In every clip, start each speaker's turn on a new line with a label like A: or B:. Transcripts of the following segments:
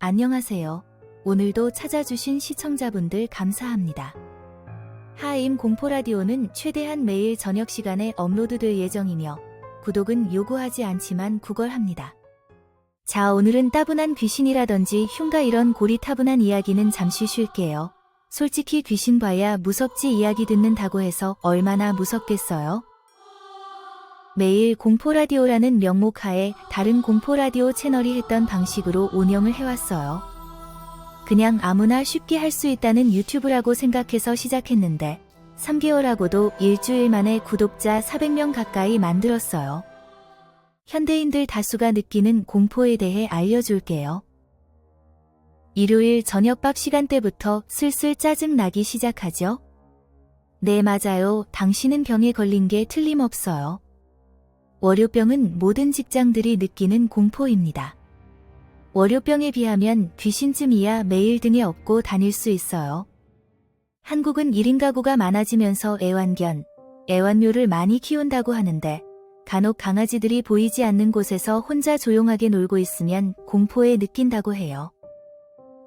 A: 안녕하세요. 오늘도 찾아주신 시청자분들 감사합니다. 하임 공포라디오는 최대한 매일 저녁 시간에 업로드될 예정이며 구독은 요구하지 않지만 구걸합니다. 자, 오늘은 따분한 귀신이라든지 흉가 이런 고리 타분한 이야기는 잠시 쉴게요. 솔직히 귀신 봐야 무섭지 이야기 듣는다고 해서 얼마나 무섭겠어요? 매일 공포라디오라는 명목 하에 다른 공포라디오 채널이 했던 방식으로 운영을 해왔어요. 그냥 아무나 쉽게 할 수 있다는 유튜브라고 생각해서 시작했는데 3개월하고도 일주일 만에 구독자 400명 가까이 만들었어요. 현대인들 다수가 느끼는 공포에 대해 알려줄게요. 일요일 저녁밥 시간대부터 슬슬 짜증 나기 시작하죠? 네, 맞아요. 당신은 병에 걸린 게 틀림없어요. 월요병은 모든 직장들이 느끼는 공포입니다. 월요병에 비하면 귀신쯤이야 매일 등에 업고 다닐 수 있어요. 한국은 1인 가구가 많아지면서 애완견, 애완묘를 많이 키운다고 하는데 간혹 강아지들이 보이지 않는 곳에서 혼자 조용하게 놀고 있으면 공포에 느낀다고 해요.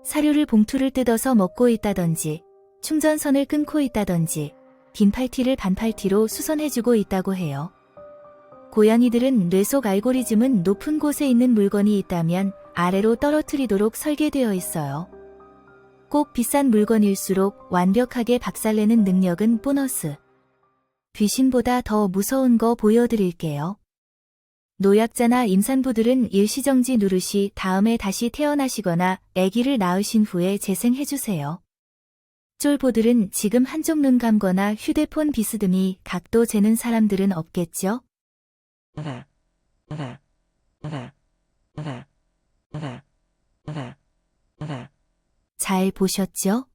A: 사료를 봉투를 뜯어서 먹고 있다던지, 충전선을 끊고 있다던지, 빈 팔티를 반 팔티로 수선해주고 있다고 해요. 고양이들은 뇌속 알고리즘은 높은 곳에 있는 물건이 있다면 아래로 떨어뜨리도록 설계되어 있어요. 꼭 비싼 물건일수록 완벽하게 박살내는 능력은 보너스. 귀신보다 더 무서운 거 보여드릴게요. 노약자나 임산부들은 일시정지 누르시 다음에 다시 태어나시거나 아기를 낳으신 후에 재생해주세요. 쫄보들은 지금 한쪽 눈 감거나 휴대폰 비스듬히 각도 재는 사람들은 없겠죠? 잘 보셨죠?